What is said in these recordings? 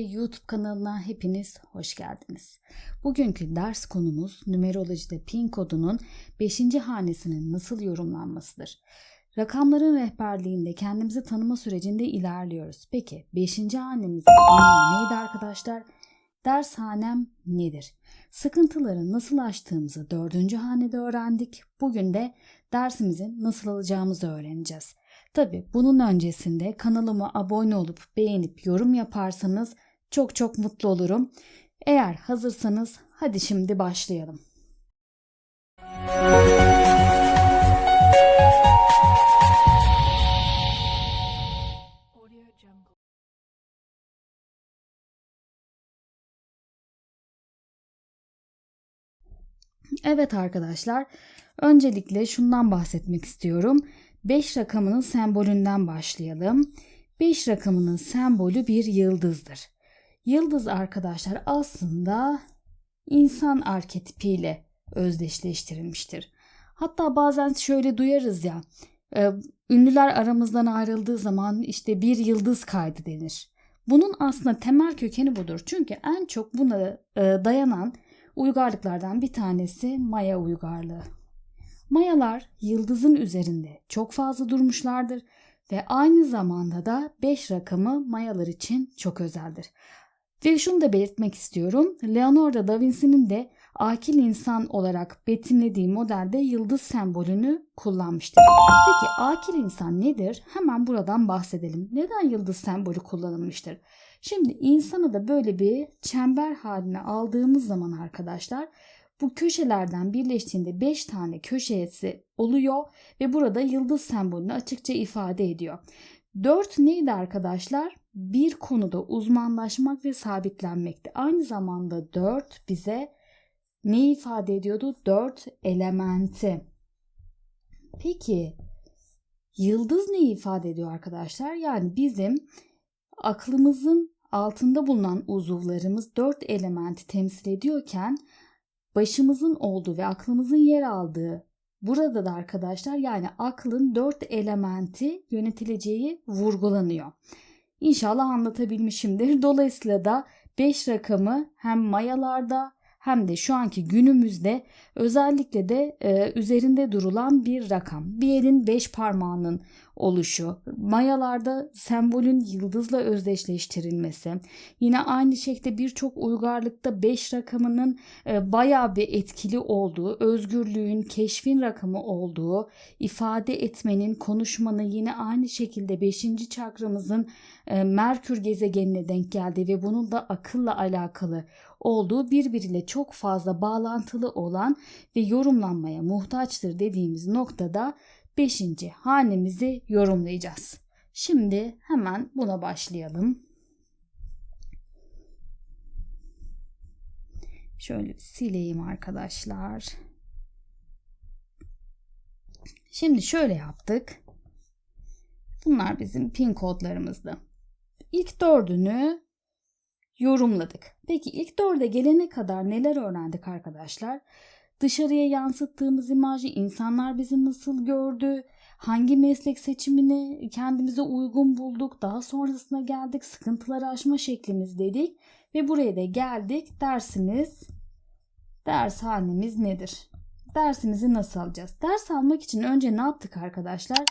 YouTube kanalına hepiniz hoş geldiniz. Bugünkü ders konumuz numerolojide pin kodunun 5. hanesinin nasıl yorumlanmasıdır. Rakamların rehberliğinde kendimizi tanıma sürecinde ilerliyoruz. Peki 5. hanemizin neydi arkadaşlar? Dershanem nedir? Sıkıntıları nasıl aştığımızı 4. hanede öğrendik. Bugün de dersimizi nasıl alacağımızı öğreneceğiz. Tabi bunun öncesinde kanalıma abone olup beğenip yorum yaparsanız çok çok mutlu olurum. Eğer hazırsanız hadi şimdi başlayalım. Evet arkadaşlar, öncelikle şundan bahsetmek istiyorum. 5 rakamının sembolünden başlayalım. 5 rakamının sembolü bir yıldızdır. Yıldız arkadaşlar aslında insan arketipiyle özdeşleştirilmiştir. Hatta bazen şöyle duyarız ya, e, ünlüler aramızdan ayrıldığı zaman işte bir yıldız kaydı denir. Bunun aslında temel kökeni budur. Çünkü en çok buna e, dayanan uygarlıklardan bir tanesi Maya uygarlığı. Mayalar yıldızın üzerinde çok fazla durmuşlardır ve aynı zamanda da 5 rakamı Mayalar için çok özeldir. Ve şunu da belirtmek istiyorum. Leonardo da Vinci'nin de akil insan olarak betimlediği modelde yıldız sembolünü kullanmıştır. Peki akil insan nedir? Hemen buradan bahsedelim. Neden yıldız sembolü kullanılmıştır? Şimdi insanı da böyle bir çember haline aldığımız zaman arkadaşlar bu köşelerden birleştiğinde 5 tane köşesi oluyor ve burada yıldız sembolünü açıkça ifade ediyor. 4 neydi arkadaşlar? Bir konuda uzmanlaşmak ve sabitlenmekti. Aynı zamanda 4 bize ne ifade ediyordu? 4 elementi. Peki yıldız ne ifade ediyor arkadaşlar? Yani bizim aklımızın altında bulunan uzuvlarımız 4 elementi temsil ediyorken başımızın olduğu ve aklımızın yer aldığı burada da arkadaşlar yani aklın dört elementi yönetileceği vurgulanıyor. İnşallah anlatabilmişimdir. Dolayısıyla da 5 rakamı hem mayalarda hem de şu anki günümüzde özellikle de e, üzerinde durulan bir rakam. Bir elin beş parmağının oluşu, mayalarda sembolün yıldızla özdeşleştirilmesi, yine aynı şekilde birçok uygarlıkta 5 rakamının e, bayağı bir etkili olduğu, özgürlüğün, keşfin rakamı olduğu, ifade etmenin, konuşmanın yine aynı şekilde 5. çakramızın e, Merkür gezegenine denk geldiği ve bunun da akılla alakalı olduğu birbiriyle çok fazla bağlantılı olan ve yorumlanmaya muhtaçtır dediğimiz noktada 5. hanemizi yorumlayacağız. Şimdi hemen buna başlayalım. Şöyle sileyim arkadaşlar. Şimdi şöyle yaptık. Bunlar bizim pin kodlarımızdı. İlk dördünü yorumladık. Peki ilk dörde gelene kadar neler öğrendik arkadaşlar? Dışarıya yansıttığımız imajı insanlar bizi nasıl gördü? Hangi meslek seçimini kendimize uygun bulduk? Daha sonrasına geldik sıkıntıları aşma şeklimiz dedik. Ve buraya da geldik. Dersimiz, ders halimiz nedir? Dersimizi nasıl alacağız? Ders almak için önce ne yaptık arkadaşlar?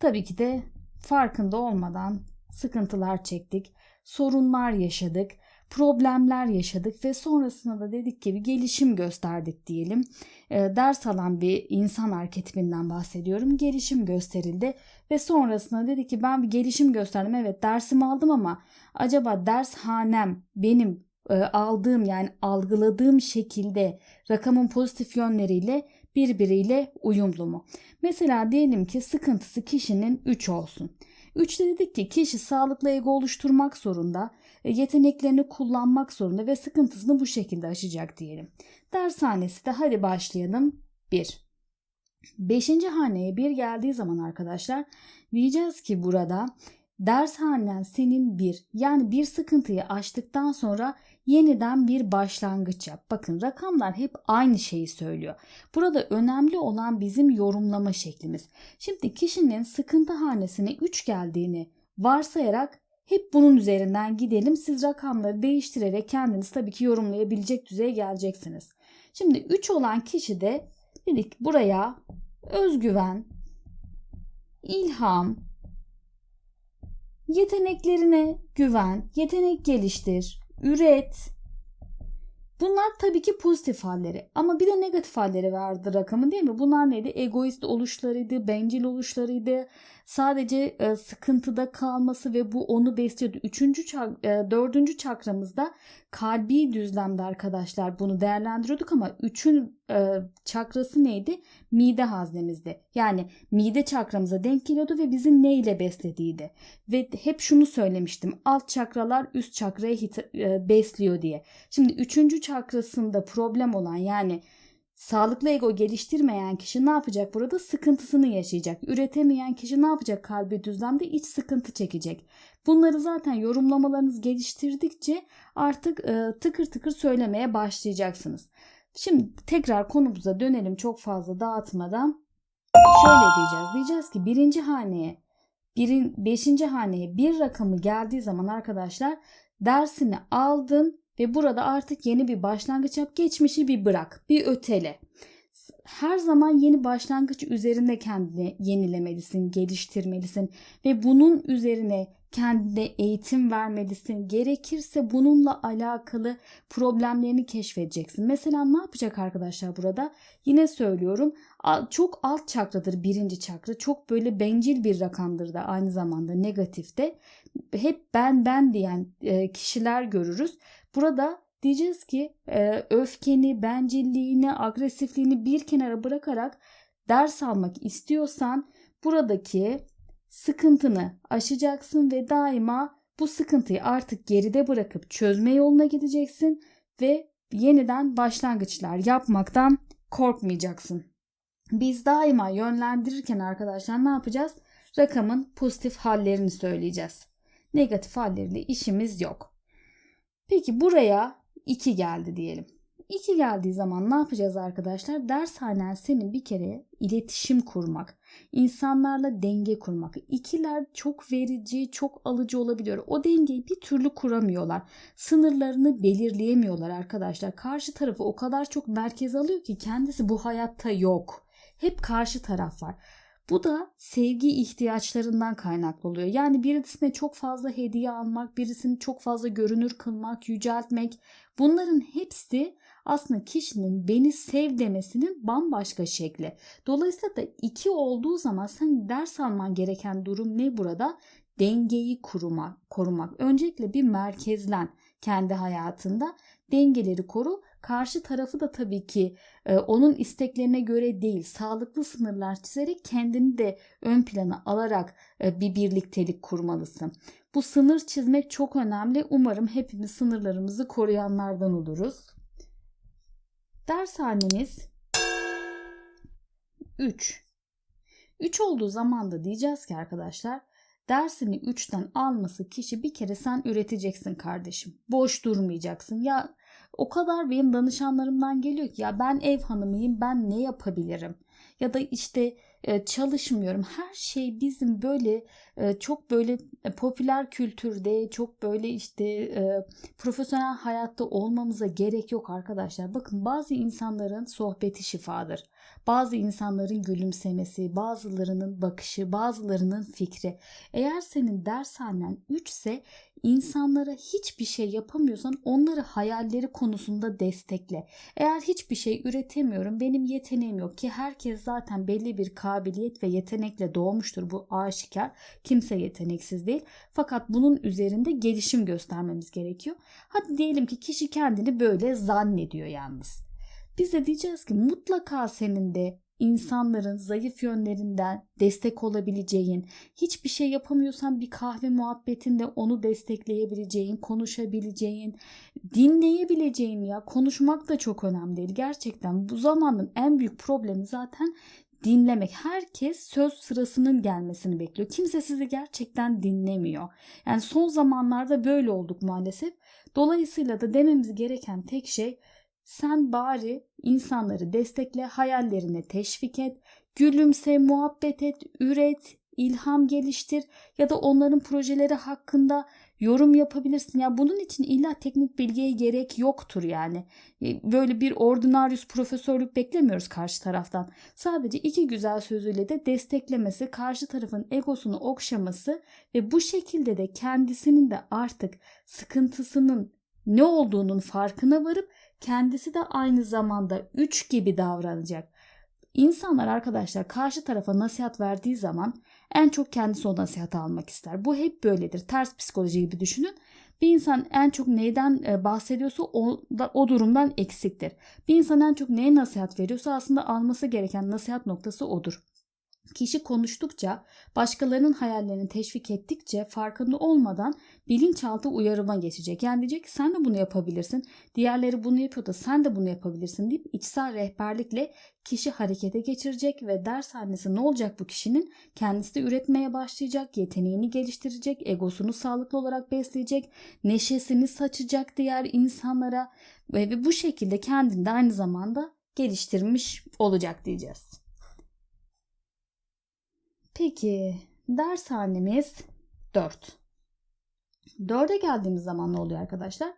Tabii ki de farkında olmadan sıkıntılar çektik, sorunlar yaşadık problemler yaşadık ve sonrasında da dedik ki bir gelişim gösterdik diyelim. E, ders alan bir insan arketipinden bahsediyorum. Gelişim gösterildi ve sonrasında dedi ki ben bir gelişim gösterdim. Evet dersimi aldım ama acaba ders hanem benim e, aldığım yani algıladığım şekilde rakamın pozitif yönleriyle birbiriyle uyumlu mu? Mesela diyelim ki sıkıntısı kişinin 3 olsun. 3'te dedik ki kişi sağlıklı ego oluşturmak zorunda, e, yeteneklerini kullanmak zorunda ve sıkıntısını bu şekilde aşacak diyelim. Dershanesi de hadi başlayalım. 1. Beşinci haneye bir geldiği zaman arkadaşlar diyeceğiz ki burada dershanen senin bir yani bir sıkıntıyı aştıktan sonra yeniden bir başlangıç yap. Bakın rakamlar hep aynı şeyi söylüyor. Burada önemli olan bizim yorumlama şeklimiz. Şimdi kişinin sıkıntı hanesine 3 geldiğini varsayarak Hep bunun üzerinden gidelim. Siz rakamları değiştirerek kendiniz tabii ki yorumlayabilecek düzeye geleceksiniz. Şimdi 3 olan kişi de dedik buraya özgüven, ilham, yeteneklerine güven, yetenek geliştir, üret. Bunlar tabii ki pozitif halleri ama bir de negatif halleri vardı rakamın değil mi? Bunlar neydi? Egoist oluşlarıydı, bencil oluşlarıydı, sadece e, sıkıntıda kalması ve bu onu besliyordu. Üçüncü, çak, e, dördüncü çakramızda kalbi düzlemde arkadaşlar bunu değerlendiriyorduk ama üçün e, çakrası neydi? Mide haznemizde. Yani mide çakramıza denk geliyordu ve bizi ne ile beslediğiydi. Ve hep şunu söylemiştim. Alt çakralar üst çakraya hit- e, besliyor diye. Şimdi üçüncü çakrasında problem olan yani Sağlıklı ego geliştirmeyen kişi ne yapacak burada? Sıkıntısını yaşayacak. Üretemeyen kişi ne yapacak kalbi düzlemde? iç sıkıntı çekecek. Bunları zaten yorumlamalarınız geliştirdikçe artık e, tıkır tıkır söylemeye başlayacaksınız. Şimdi tekrar konumuza dönelim çok fazla dağıtmadan. Şöyle diyeceğiz. Diyeceğiz ki birinci haneye, birin, beşinci haneye bir rakamı geldiği zaman arkadaşlar dersini aldın ve burada artık yeni bir başlangıç yap. Geçmişi bir bırak, bir ötele. Her zaman yeni başlangıç üzerinde kendini yenilemelisin, geliştirmelisin ve bunun üzerine kendine eğitim vermelisin. Gerekirse bununla alakalı problemlerini keşfedeceksin. Mesela ne yapacak arkadaşlar burada? Yine söylüyorum çok alt çakradır birinci çakra. Çok böyle bencil bir rakamdır da aynı zamanda negatifte. Hep ben ben diyen e, kişiler görürüz. Burada diyeceğiz ki e, öfkeni, bencilliğini, agresifliğini bir kenara bırakarak ders almak istiyorsan buradaki sıkıntını aşacaksın ve daima bu sıkıntıyı artık geride bırakıp çözme yoluna gideceksin ve yeniden başlangıçlar yapmaktan korkmayacaksın. Biz daima yönlendirirken arkadaşlar ne yapacağız? Rakamın pozitif hallerini söyleyeceğiz. Negatif halleriyle işimiz yok. Peki buraya 2 geldi diyelim. 2 geldiği zaman ne yapacağız arkadaşlar? Dershanen senin bir kere iletişim kurmak, insanlarla denge kurmak. İkiler çok verici, çok alıcı olabiliyor. O dengeyi bir türlü kuramıyorlar. Sınırlarını belirleyemiyorlar arkadaşlar. Karşı tarafı o kadar çok merkez alıyor ki kendisi bu hayatta yok. Hep karşı taraf var. Bu da sevgi ihtiyaçlarından kaynaklı oluyor. Yani birisine çok fazla hediye almak, birisini çok fazla görünür kılmak, yüceltmek bunların hepsi aslında kişinin beni sev demesinin bambaşka şekli. Dolayısıyla da iki olduğu zaman sen ders alman gereken durum ne burada? Dengeyi kurmak, korumak. Öncelikle bir merkezlen kendi hayatında dengeleri koru. Karşı tarafı da tabii ki e, onun isteklerine göre değil, sağlıklı sınırlar çizerek kendini de ön plana alarak e, bir birliktelik kurmalısın. Bu sınır çizmek çok önemli. Umarım hepimiz sınırlarımızı koruyanlardan oluruz. Dershaneniz 3. 3 olduğu zaman da diyeceğiz ki arkadaşlar dersini 3'ten alması kişi bir kere sen üreteceksin kardeşim. Boş durmayacaksın. Ya o kadar benim danışanlarımdan geliyor ki ya ben ev hanımıyım ben ne yapabilirim? Ya da işte çalışmıyorum. Her şey bizim böyle e, çok böyle e, popüler kültürde, çok böyle işte profesyonel hayatta olmamıza gerek yok arkadaşlar. Bakın bazı insanların sohbeti şifadır. Bazı insanların gülümsemesi, bazılarının bakışı, bazılarının fikri. Eğer senin dershanen 3 ise insanlara hiçbir şey yapamıyorsan onları hayalleri konusunda destekle. Eğer hiçbir şey üretemiyorum, benim yeteneğim yok ki herkes zaten belli bir kabiliyet ve yetenekle doğmuştur. Bu aşikar. Kimse yeteneksiz değil. Fakat bunun üzerinde gelişim göstermemiz gerekiyor. Hadi diyelim ki kişi kendini böyle zannediyor yalnız. Biz de diyeceğiz ki mutlaka senin de insanların zayıf yönlerinden destek olabileceğin, hiçbir şey yapamıyorsan bir kahve muhabbetinde onu destekleyebileceğin, konuşabileceğin, dinleyebileceğin ya konuşmak da çok önemli değil. Gerçekten bu zamanın en büyük problemi zaten dinlemek. Herkes söz sırasının gelmesini bekliyor. Kimse sizi gerçekten dinlemiyor. Yani son zamanlarda böyle olduk maalesef. Dolayısıyla da dememiz gereken tek şey sen bari insanları destekle, hayallerine teşvik et, gülümse, muhabbet et, üret, ilham geliştir ya da onların projeleri hakkında yorum yapabilirsin. Ya bunun için illa teknik bilgiye gerek yoktur yani. E, böyle bir ordinarius profesörlük beklemiyoruz karşı taraftan. Sadece iki güzel sözüyle de desteklemesi, karşı tarafın egosunu okşaması ve bu şekilde de kendisinin de artık sıkıntısının ne olduğunun farkına varıp kendisi de aynı zamanda üç gibi davranacak. İnsanlar arkadaşlar karşı tarafa nasihat verdiği zaman en çok kendisi o nasihat almak ister. Bu hep böyledir. Ters psikoloji gibi düşünün. Bir insan en çok neyden e, bahsediyorsa o, da, o durumdan eksiktir. Bir insan en çok neye nasihat veriyorsa aslında alması gereken nasihat noktası odur. Kişi konuştukça, başkalarının hayallerini teşvik ettikçe farkında olmadan bilinçaltı uyarıma geçecek. Yani diyecek ki sen de bunu yapabilirsin. Diğerleri bunu yapıyor da sen de bunu yapabilirsin deyip içsel rehberlikle kişi harekete geçirecek ve ders annesi ne olacak bu kişinin? Kendisi de üretmeye başlayacak, yeteneğini geliştirecek, egosunu sağlıklı olarak besleyecek, neşesini saçacak diğer insanlara ve bu şekilde kendini de aynı zamanda geliştirmiş olacak diyeceğiz. Peki dershanemiz 4. 4'e geldiğimiz zaman ne oluyor arkadaşlar?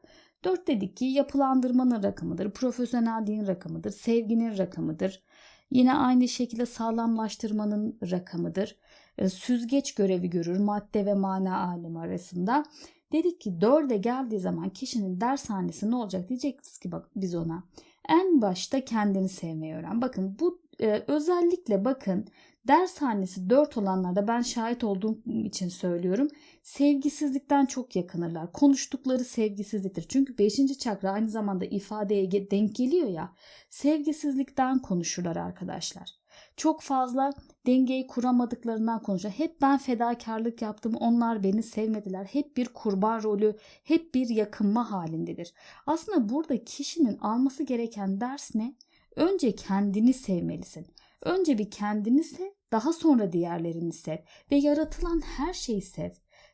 4 dedik ki yapılandırmanın rakamıdır, profesyonelliğin rakamıdır, sevginin rakamıdır. Yine aynı şekilde sağlamlaştırmanın rakamıdır. E, süzgeç görevi görür madde ve mana alemi arasında. Dedik ki 4'e geldiği zaman kişinin dershanesi ne olacak diyeceksiniz ki bak biz ona. En başta kendini sevmeyi öğren. Bakın bu e, özellikle bakın Dershanesi 4 olanlarda ben şahit olduğum için söylüyorum. Sevgisizlikten çok yakınırlar. Konuştukları sevgisizliktir. Çünkü 5. çakra aynı zamanda ifadeye denk geliyor ya. Sevgisizlikten konuşurlar arkadaşlar. Çok fazla dengeyi kuramadıklarından konuşur. Hep ben fedakarlık yaptım, onlar beni sevmediler. Hep bir kurban rolü, hep bir yakınma halindedir. Aslında burada kişinin alması gereken ders ne? Önce kendini sevmelisin. Önce bir kendini sev, daha sonra diğerlerini sev ve yaratılan her şeyi sev.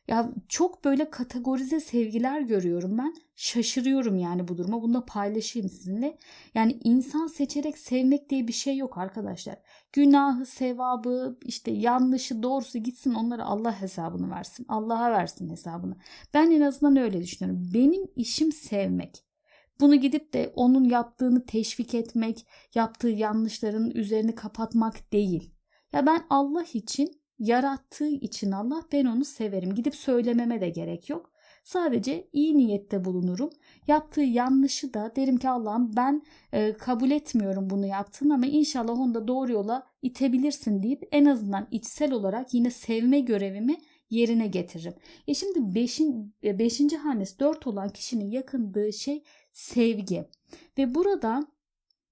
Ya çok böyle kategorize sevgiler görüyorum ben. Şaşırıyorum yani bu duruma. Bunu da paylaşayım sizinle. Yani insan seçerek sevmek diye bir şey yok arkadaşlar. Günahı, sevabı, işte yanlışı, doğrusu gitsin onlara Allah hesabını versin. Allah'a versin hesabını. Ben en azından öyle düşünüyorum. Benim işim sevmek. Bunu gidip de onun yaptığını teşvik etmek, yaptığı yanlışların üzerini kapatmak değil. Ya ben Allah için, yarattığı için Allah ben onu severim. Gidip söylememe de gerek yok. Sadece iyi niyette bulunurum. Yaptığı yanlışı da derim ki Allah'ım ben e, kabul etmiyorum bunu yaptığını ama inşallah onu da doğru yola itebilirsin deyip en azından içsel olarak yine sevme görevimi yerine getiririm. E şimdi beşin, e, beşinci hanesi dört olan kişinin yakındığı şey sevgi. Ve burada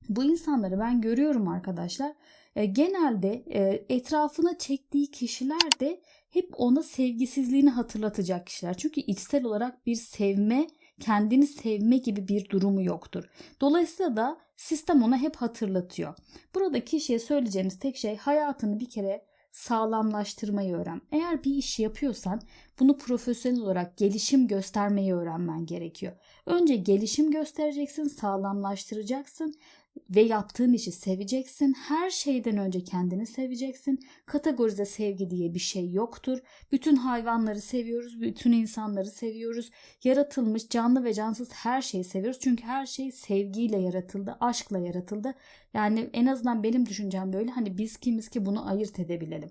bu insanları ben görüyorum arkadaşlar. E, genelde e, etrafına çektiği kişiler de hep ona sevgisizliğini hatırlatacak kişiler. Çünkü içsel olarak bir sevme, kendini sevme gibi bir durumu yoktur. Dolayısıyla da sistem ona hep hatırlatıyor. Burada kişiye söyleyeceğimiz tek şey hayatını bir kere sağlamlaştırmayı öğren. Eğer bir iş yapıyorsan bunu profesyonel olarak gelişim göstermeyi öğrenmen gerekiyor. Önce gelişim göstereceksin, sağlamlaştıracaksın ve yaptığın işi seveceksin. Her şeyden önce kendini seveceksin. Kategorize sevgi diye bir şey yoktur. Bütün hayvanları seviyoruz, bütün insanları seviyoruz. Yaratılmış canlı ve cansız her şeyi seviyoruz. Çünkü her şey sevgiyle yaratıldı, aşkla yaratıldı. Yani en azından benim düşüncem böyle. Hani biz kimiz ki bunu ayırt edebilelim.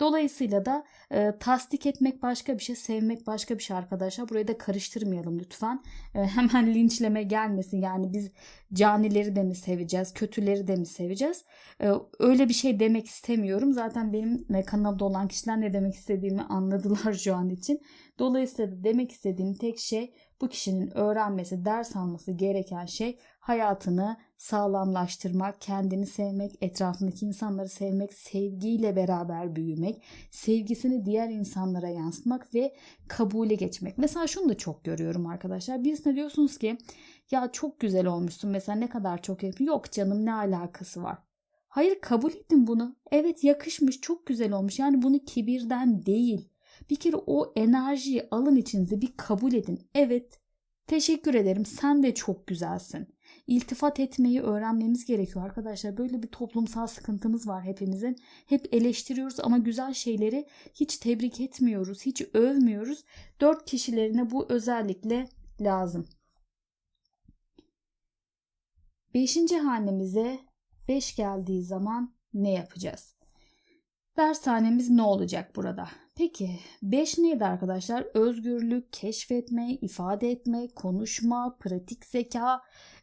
Dolayısıyla da e, tasdik etmek başka bir şey, sevmek başka bir şey arkadaşlar. Burayı da karıştırmayalım lütfen. E, hemen linçleme gelmesin. Yani biz canileri de mi seveceğiz, kötüleri de mi seveceğiz? E, öyle bir şey demek istemiyorum. Zaten benim kanalda olan kişiler ne demek istediğimi anladılar şu an için. Dolayısıyla da demek istediğim tek şey bu kişinin öğrenmesi, ders alması gereken şey hayatını sağlamlaştırmak, kendini sevmek, etrafındaki insanları sevmek, sevgiyle beraber büyümek, sevgisini diğer insanlara yansıtmak ve kabule geçmek. Mesela şunu da çok görüyorum arkadaşlar. Birisine diyorsunuz ki ya çok güzel olmuşsun mesela ne kadar çok yapıyor. Yok canım ne alakası var. Hayır kabul edin bunu. Evet yakışmış çok güzel olmuş. Yani bunu kibirden değil. Bir kere o enerjiyi alın içinize bir kabul edin. Evet teşekkür ederim sen de çok güzelsin. iltifat etmeyi öğrenmemiz gerekiyor arkadaşlar. Böyle bir toplumsal sıkıntımız var hepimizin. Hep eleştiriyoruz ama güzel şeyleri hiç tebrik etmiyoruz, hiç övmüyoruz. Dört kişilerine bu özellikle lazım. Beşinci hanemize 5 geldiği zaman ne yapacağız? Dershanemiz ne olacak burada? Peki 5 neydi arkadaşlar? Özgürlük, keşfetme, ifade etme, konuşma, pratik zeka,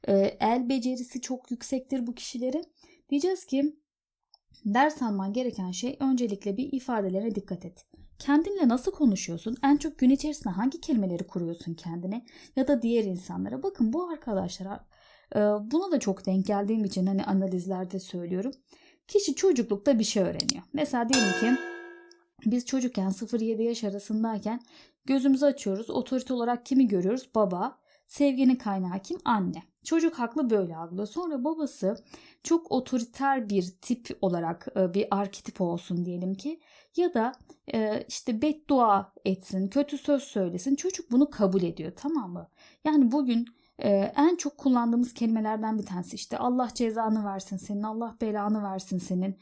e, el becerisi çok yüksektir bu kişilerin. Diyeceğiz ki ders alman gereken şey öncelikle bir ifadelerine dikkat et. Kendinle nasıl konuşuyorsun? En çok gün içerisinde hangi kelimeleri kuruyorsun kendine ya da diğer insanlara? Bakın bu arkadaşlara e, buna da çok denk geldiğim için hani analizlerde söylüyorum. Kişi çocuklukta bir şey öğreniyor. Mesela diyelim ki biz çocukken 0-7 yaş arasındayken gözümüzü açıyoruz. Otorite olarak kimi görüyoruz? Baba. Sevginin kaynağı kim? Anne. Çocuk haklı böyle algılıyor. Sonra babası çok otoriter bir tip olarak e, bir arketip olsun diyelim ki ya da e, işte beddua etsin, kötü söz söylesin. Çocuk bunu kabul ediyor tamam mı? Yani bugün e, en çok kullandığımız kelimelerden bir tanesi işte Allah cezanı versin senin, Allah belanı versin senin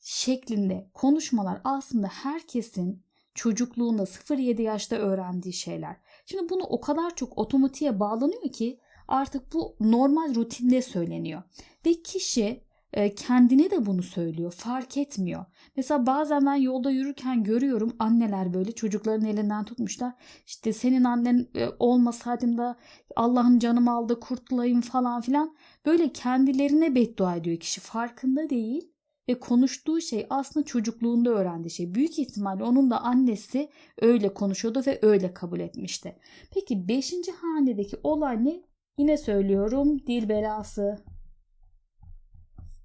şeklinde konuşmalar aslında herkesin çocukluğunda 0-7 yaşta öğrendiği şeyler. Şimdi bunu o kadar çok otomatiğe bağlanıyor ki artık bu normal rutinde söyleniyor. Ve kişi e, kendine de bunu söylüyor. Fark etmiyor. Mesela bazen ben yolda yürürken görüyorum anneler böyle çocukların elinden tutmuşlar. İşte senin annen e, olmasaydım da Allah'ım canımı aldı kurtulayım falan filan. Böyle kendilerine beddua ediyor kişi. Farkında değil ve konuştuğu şey aslında çocukluğunda öğrendiği şey. Büyük ihtimalle onun da annesi öyle konuşuyordu ve öyle kabul etmişti. Peki 5. hanedeki olay ne? Yine söylüyorum dil belası.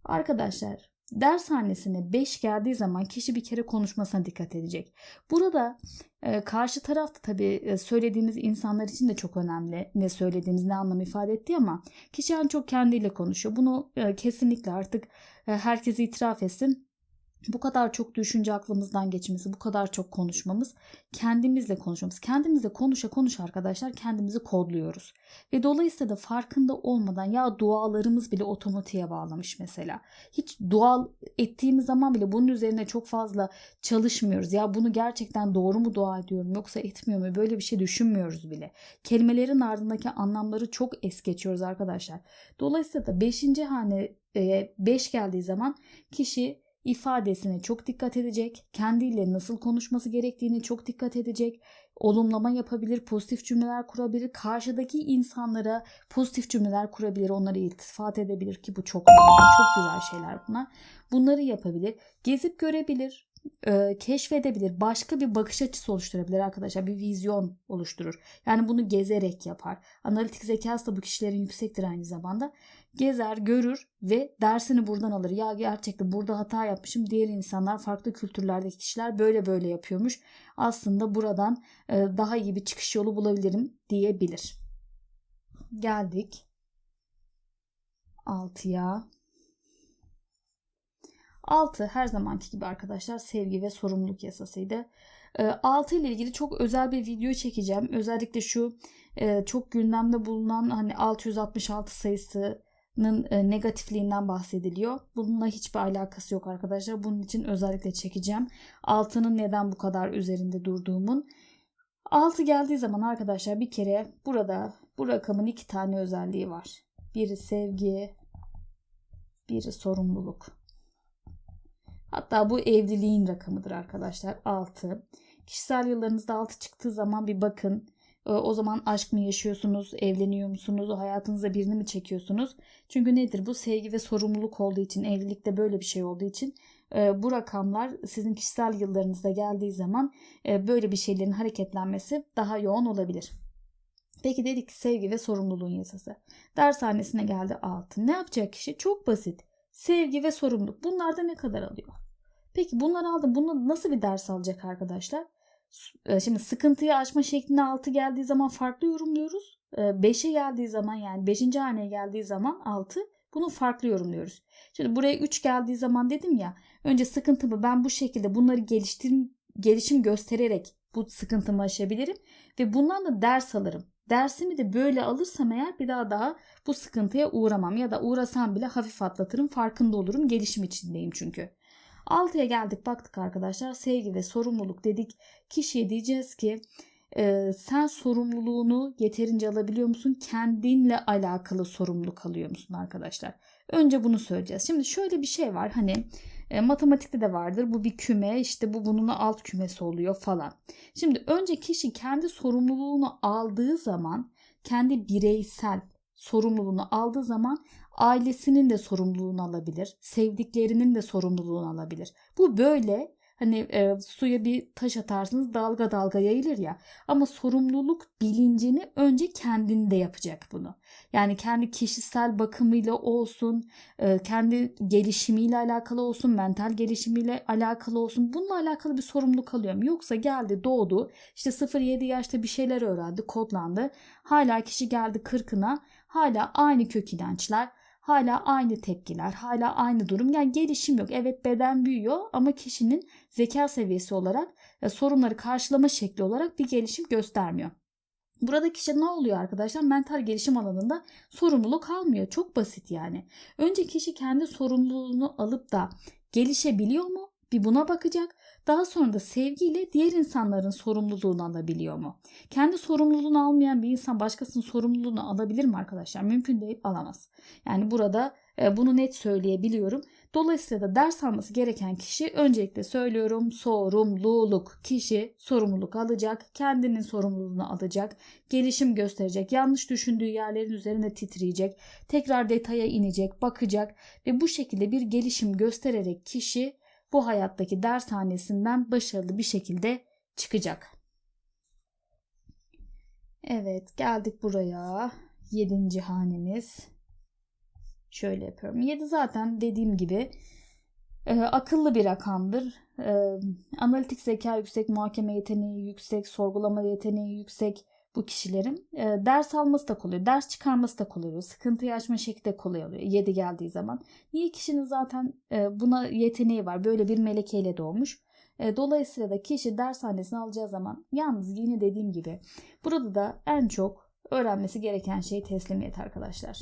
Arkadaşlar dershanesine 5 geldiği zaman kişi bir kere konuşmasına dikkat edecek. Burada e, karşı tarafta tabii e, söylediğimiz insanlar için de çok önemli ne söylediğimiz ne anlam ifade ettiği ama kişi en çok kendiyle konuşuyor. Bunu e, kesinlikle artık herkes itiraf etsin bu kadar çok düşünce aklımızdan geçmesi, bu kadar çok konuşmamız, kendimizle konuşmamız. Kendimizle konuşa konuşa arkadaşlar kendimizi kodluyoruz. Ve dolayısıyla da farkında olmadan ya dualarımız bile otomatiğe bağlamış mesela. Hiç dua ettiğimiz zaman bile bunun üzerine çok fazla çalışmıyoruz. Ya bunu gerçekten doğru mu dua ediyorum yoksa etmiyor mu? Böyle bir şey düşünmüyoruz bile. Kelimelerin ardındaki anlamları çok es geçiyoruz arkadaşlar. Dolayısıyla da 5. hane 5 geldiği zaman kişi ifadesine çok dikkat edecek, kendiyle nasıl konuşması gerektiğini çok dikkat edecek, olumlama yapabilir, pozitif cümleler kurabilir, karşıdaki insanlara pozitif cümleler kurabilir, onlara iltifat edebilir ki bu çok çok güzel şeyler bunlar. Bunları yapabilir, gezip görebilir, e, keşfedebilir, başka bir bakış açısı oluşturabilir arkadaşlar. Bir vizyon oluşturur. Yani bunu gezerek yapar. Analitik zekası da bu kişilerin yüksektir aynı zamanda. Gezer, görür ve dersini buradan alır. Ya gerçekten burada hata yapmışım. Diğer insanlar, farklı kültürlerdeki kişiler böyle böyle yapıyormuş. Aslında buradan e, daha iyi bir çıkış yolu bulabilirim diyebilir. Geldik 6'ya. 6 her zamanki gibi arkadaşlar sevgi ve sorumluluk yasasıydı. 6 ile ilgili çok özel bir video çekeceğim. Özellikle şu e, çok gündemde bulunan hani 666 sayısının e, negatifliğinden bahsediliyor. Bununla hiçbir alakası yok arkadaşlar. Bunun için özellikle çekeceğim. 6'nın neden bu kadar üzerinde durduğumun. 6 geldiği zaman arkadaşlar bir kere burada bu rakamın iki tane özelliği var. Biri sevgi, biri sorumluluk. Hatta bu evliliğin rakamıdır arkadaşlar 6. Kişisel yıllarınızda 6 çıktığı zaman bir bakın. Ee, o zaman aşk mı yaşıyorsunuz, evleniyor musunuz, hayatınıza birini mi çekiyorsunuz? Çünkü nedir bu sevgi ve sorumluluk olduğu için, evlilikte böyle bir şey olduğu için e, bu rakamlar sizin kişisel yıllarınızda geldiği zaman e, böyle bir şeylerin hareketlenmesi daha yoğun olabilir. Peki dedik sevgi ve sorumluluğun yasası. Dershanesine geldi 6. Ne yapacak kişi? Çok basit. Sevgi ve sorumluluk. Bunlarda ne kadar alıyor? Peki bunları aldım. Bunu nasıl bir ders alacak arkadaşlar? E, şimdi sıkıntıyı aşma şeklinde 6 geldiği zaman farklı yorumluyoruz. 5'e geldiği zaman yani 5. haneye geldiği zaman 6 bunu farklı yorumluyoruz. Şimdi buraya 3 geldiği zaman dedim ya önce sıkıntımı ben bu şekilde bunları geliştirim, gelişim göstererek bu sıkıntımı aşabilirim ve bundan da ders alırım. Dersimi de böyle alırsam eğer bir daha daha bu sıkıntıya uğramam ya da uğrasam bile hafif atlatırım farkında olurum gelişim içindeyim çünkü. 6'ya geldik baktık arkadaşlar sevgi ve sorumluluk dedik. Kişiye diyeceğiz ki e, sen sorumluluğunu yeterince alabiliyor musun? Kendinle alakalı sorumluluk alıyor musun arkadaşlar? Önce bunu söyleyeceğiz. Şimdi şöyle bir şey var hani e, matematikte de vardır. Bu bir küme işte bu bunun alt kümesi oluyor falan. Şimdi önce kişi kendi sorumluluğunu aldığı zaman kendi bireysel sorumluluğunu aldığı zaman ailesinin de sorumluluğunu alabilir. Sevdiklerinin de sorumluluğunu alabilir. Bu böyle Hani e, suya bir taş atarsınız dalga dalga yayılır ya. Ama sorumluluk bilincini önce kendinde yapacak bunu. Yani kendi kişisel bakımıyla olsun, e, kendi gelişimiyle alakalı olsun, mental gelişimiyle alakalı olsun. Bununla alakalı bir sorumluluk alıyorum. Yoksa geldi doğdu işte 0-7 yaşta bir şeyler öğrendi, kodlandı. Hala kişi geldi 40'ına hala aynı kök inançlar, hala aynı tepkiler, hala aynı durum. Yani gelişim yok. Evet beden büyüyor ama kişinin zeka seviyesi olarak sorunları karşılama şekli olarak bir gelişim göstermiyor. Burada kişi ne oluyor arkadaşlar? Mental gelişim alanında sorumluluk almıyor. Çok basit yani. Önce kişi kendi sorumluluğunu alıp da gelişebiliyor mu? Bir buna bakacak. Daha sonra da sevgiyle diğer insanların sorumluluğunu alabiliyor mu? Kendi sorumluluğunu almayan bir insan başkasının sorumluluğunu alabilir mi arkadaşlar? Mümkün değil alamaz. Yani burada e, bunu net söyleyebiliyorum. Dolayısıyla da ders alması gereken kişi öncelikle söylüyorum sorumluluk. Kişi sorumluluk alacak, kendinin sorumluluğunu alacak, gelişim gösterecek, yanlış düşündüğü yerlerin üzerine titreyecek, tekrar detaya inecek, bakacak ve bu şekilde bir gelişim göstererek kişi bu hayattaki dershanesinden başarılı bir şekilde çıkacak. Evet geldik buraya. Yedinci hanemiz. Şöyle yapıyorum. Yedi zaten dediğim gibi e, akıllı bir rakamdır. E, analitik zeka yüksek, muhakeme yeteneği yüksek, sorgulama yeteneği yüksek, bu kişilerin e, ders alması da kolay, ders çıkarması da kolay oluyor. Sıkıntıyı açma şekli de kolay oluyor 7 geldiği zaman. Niye kişinin zaten e, buna yeteneği var. Böyle bir melekeyle doğmuş. E, dolayısıyla da kişi dershanesini alacağı zaman yalnız yine dediğim gibi burada da en çok öğrenmesi gereken şey teslimiyet arkadaşlar.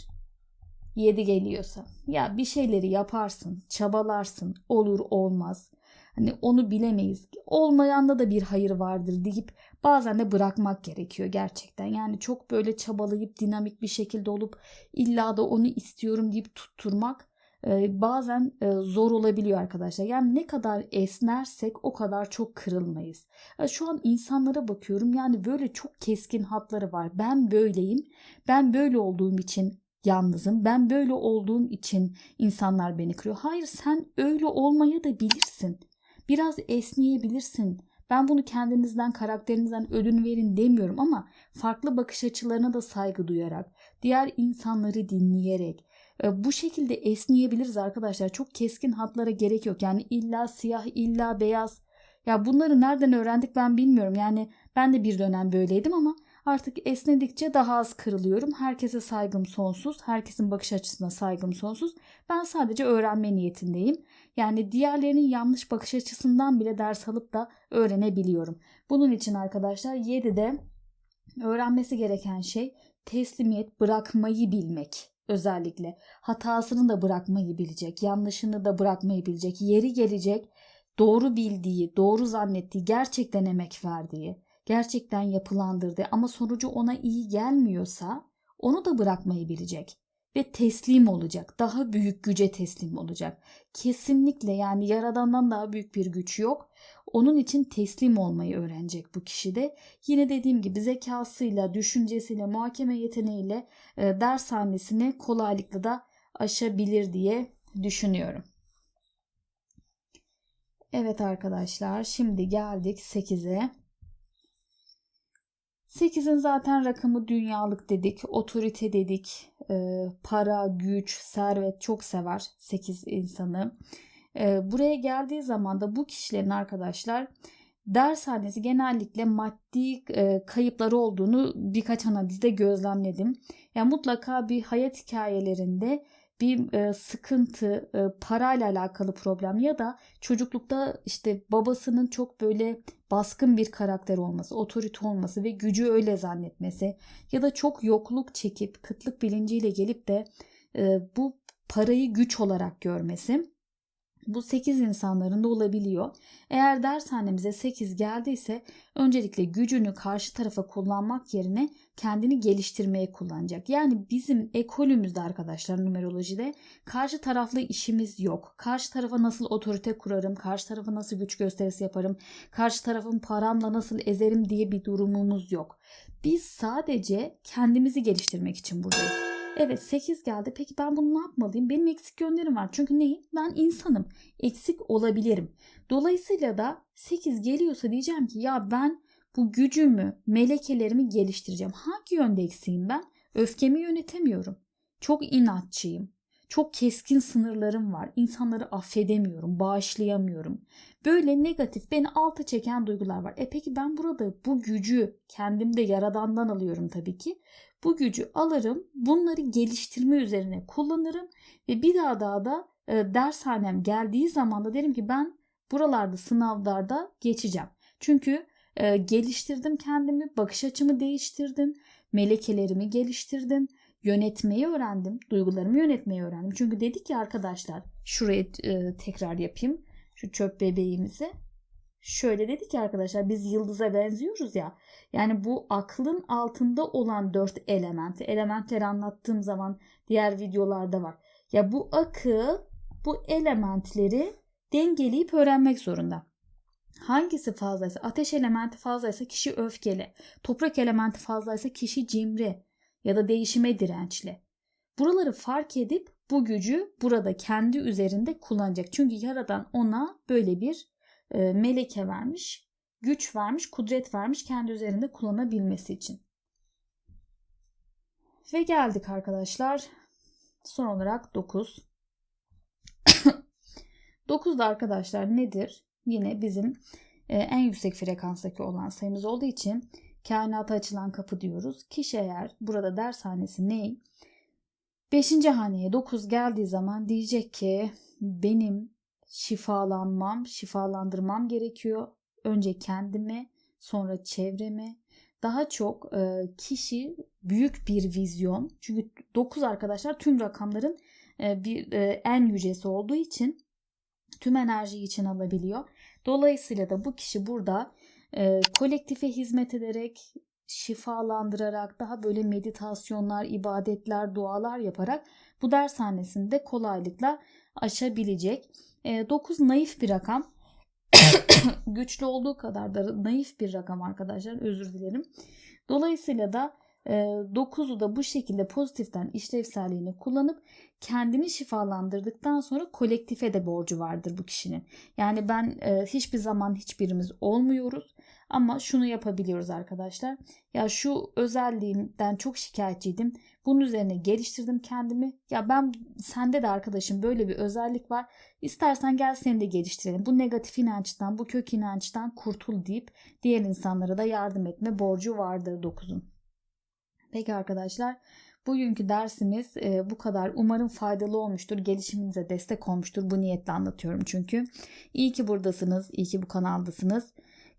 7 geliyorsa ya bir şeyleri yaparsın, çabalarsın, olur olmaz. Hani onu bilemeyiz. Olmayanda da bir hayır vardır deyip bazen de bırakmak gerekiyor gerçekten. Yani çok böyle çabalayıp dinamik bir şekilde olup illa da onu istiyorum deyip tutturmak e, bazen e, zor olabiliyor arkadaşlar. Yani ne kadar esnersek o kadar çok kırılmayız. E, şu an insanlara bakıyorum yani böyle çok keskin hatları var. Ben böyleyim. Ben böyle olduğum için yalnızım. Ben böyle olduğum için insanlar beni kırıyor. Hayır sen öyle olmaya da bilirsin. Biraz esneyebilirsin. Ben bunu kendinizden, karakterinizden ödün verin demiyorum ama farklı bakış açılarına da saygı duyarak, diğer insanları dinleyerek e, bu şekilde esneyebiliriz arkadaşlar. Çok keskin hatlara gerek yok. Yani illa siyah, illa beyaz. Ya bunları nereden öğrendik ben bilmiyorum. Yani ben de bir dönem böyleydim ama Artık esnedikçe daha az kırılıyorum. Herkese saygım sonsuz. Herkesin bakış açısına saygım sonsuz. Ben sadece öğrenme niyetindeyim. Yani diğerlerinin yanlış bakış açısından bile ders alıp da öğrenebiliyorum. Bunun için arkadaşlar 7'de öğrenmesi gereken şey teslimiyet bırakmayı bilmek özellikle. Hatasını da bırakmayı bilecek, yanlışını da bırakmayı bilecek. Yeri gelecek doğru bildiği, doğru zannettiği, gerçekten emek verdiği, gerçekten yapılandırdı ama sonucu ona iyi gelmiyorsa onu da bırakmayı bilecek ve teslim olacak. Daha büyük güce teslim olacak. Kesinlikle yani yaradandan daha büyük bir güç yok. Onun için teslim olmayı öğrenecek bu kişi de. Yine dediğim gibi zekasıyla, düşüncesiyle, muhakeme yeteneğiyle e, dershanesini kolaylıkla da aşabilir diye düşünüyorum. Evet arkadaşlar şimdi geldik 8'e. 8'in zaten rakamı dünyalık dedik, otorite dedik, e, para, güç, servet çok sever 8 insanı. E, buraya geldiği zaman da bu kişilerin arkadaşlar dershanesi genellikle maddi e, kayıpları olduğunu birkaç analizde gözlemledim. Yani mutlaka bir hayat hikayelerinde bir e, sıkıntı, e, parayla alakalı problem ya da çocuklukta işte babasının çok böyle baskın bir karakter olması, otorite olması ve gücü öyle zannetmesi ya da çok yokluk çekip kıtlık bilinciyle gelip de e, bu parayı güç olarak görmesi bu 8 insanların da olabiliyor. Eğer dershanemize 8 geldiyse öncelikle gücünü karşı tarafa kullanmak yerine kendini geliştirmeye kullanacak. Yani bizim ekolümüzde arkadaşlar numerolojide karşı taraflı işimiz yok. Karşı tarafa nasıl otorite kurarım, karşı tarafa nasıl güç gösterisi yaparım, karşı tarafın paramla nasıl ezerim diye bir durumumuz yok. Biz sadece kendimizi geliştirmek için buradayız. Evet 8 geldi. Peki ben bunu ne yapmalıyım? Benim eksik yönlerim var. Çünkü neyim? Ben insanım. Eksik olabilirim. Dolayısıyla da 8 geliyorsa diyeceğim ki ya ben bu gücümü, melekelerimi geliştireceğim. Hangi yönde eksiğim ben? Öfkemi yönetemiyorum. Çok inatçıyım. Çok keskin sınırlarım var. İnsanları affedemiyorum, bağışlayamıyorum. Böyle negatif, beni alta çeken duygular var. E peki ben burada bu gücü kendimde yaradandan alıyorum tabii ki. Bu gücü alırım, bunları geliştirme üzerine kullanırım ve bir daha daha da e, dershanem geldiği zaman da derim ki ben buralarda sınavlarda geçeceğim. Çünkü e, geliştirdim kendimi, bakış açımı değiştirdim, melekelerimi geliştirdim, yönetmeyi öğrendim, duygularımı yönetmeyi öğrendim. Çünkü dedik ya arkadaşlar, şuraya e, tekrar yapayım, şu çöp bebeğimizi. Şöyle dedik ki arkadaşlar biz yıldıza benziyoruz ya. Yani bu aklın altında olan dört elementi. Elementleri anlattığım zaman diğer videolarda var. Ya bu akıl bu elementleri dengeleyip öğrenmek zorunda. Hangisi fazlaysa, ateş elementi fazlaysa kişi öfkeli, toprak elementi fazlaysa kişi cimri ya da değişime dirençli. Buraları fark edip bu gücü burada kendi üzerinde kullanacak. Çünkü yaradan ona böyle bir e, meleke vermiş, güç vermiş, kudret vermiş kendi üzerinde kullanabilmesi için. Ve geldik arkadaşlar. Son olarak 9. 9 da arkadaşlar nedir? Yine bizim e, en yüksek frekanstaki olan sayımız olduğu için kainata açılan kapı diyoruz. Kişi eğer burada dershanesi ney? 5. haneye 9 geldiği zaman diyecek ki benim şifalanmam, şifalandırmam gerekiyor. Önce kendime, sonra çevreme. Daha çok e, kişi büyük bir vizyon. Çünkü 9 arkadaşlar tüm rakamların e, bir e, en yücesi olduğu için tüm enerjiyi için alabiliyor. Dolayısıyla da bu kişi burada kolektife hizmet ederek, şifalandırarak, daha böyle meditasyonlar, ibadetler, dualar yaparak bu dershanesinde kolaylıkla aşabilecek. 9 e, naif bir rakam. Güçlü olduğu kadar da naif bir rakam arkadaşlar. Özür dilerim. Dolayısıyla da 9'u e, da bu şekilde pozitiften işlevselliğini kullanıp kendini şifalandırdıktan sonra kolektife de borcu vardır bu kişinin. Yani ben e, hiçbir zaman hiçbirimiz olmuyoruz ama şunu yapabiliyoruz arkadaşlar. Ya şu özelliğimden çok şikayetçiydim. Bunun üzerine geliştirdim kendimi. Ya ben sende de arkadaşım böyle bir özellik var. İstersen gel seni de geliştirelim. Bu negatif inançtan, bu kök inançtan kurtul deyip diğer insanlara da yardım etme borcu vardır dokuzun. Peki arkadaşlar bugünkü dersimiz e, bu kadar. Umarım faydalı olmuştur. Gelişiminize destek olmuştur. Bu niyetle anlatıyorum çünkü. İyi ki buradasınız. İyi ki bu kanaldasınız.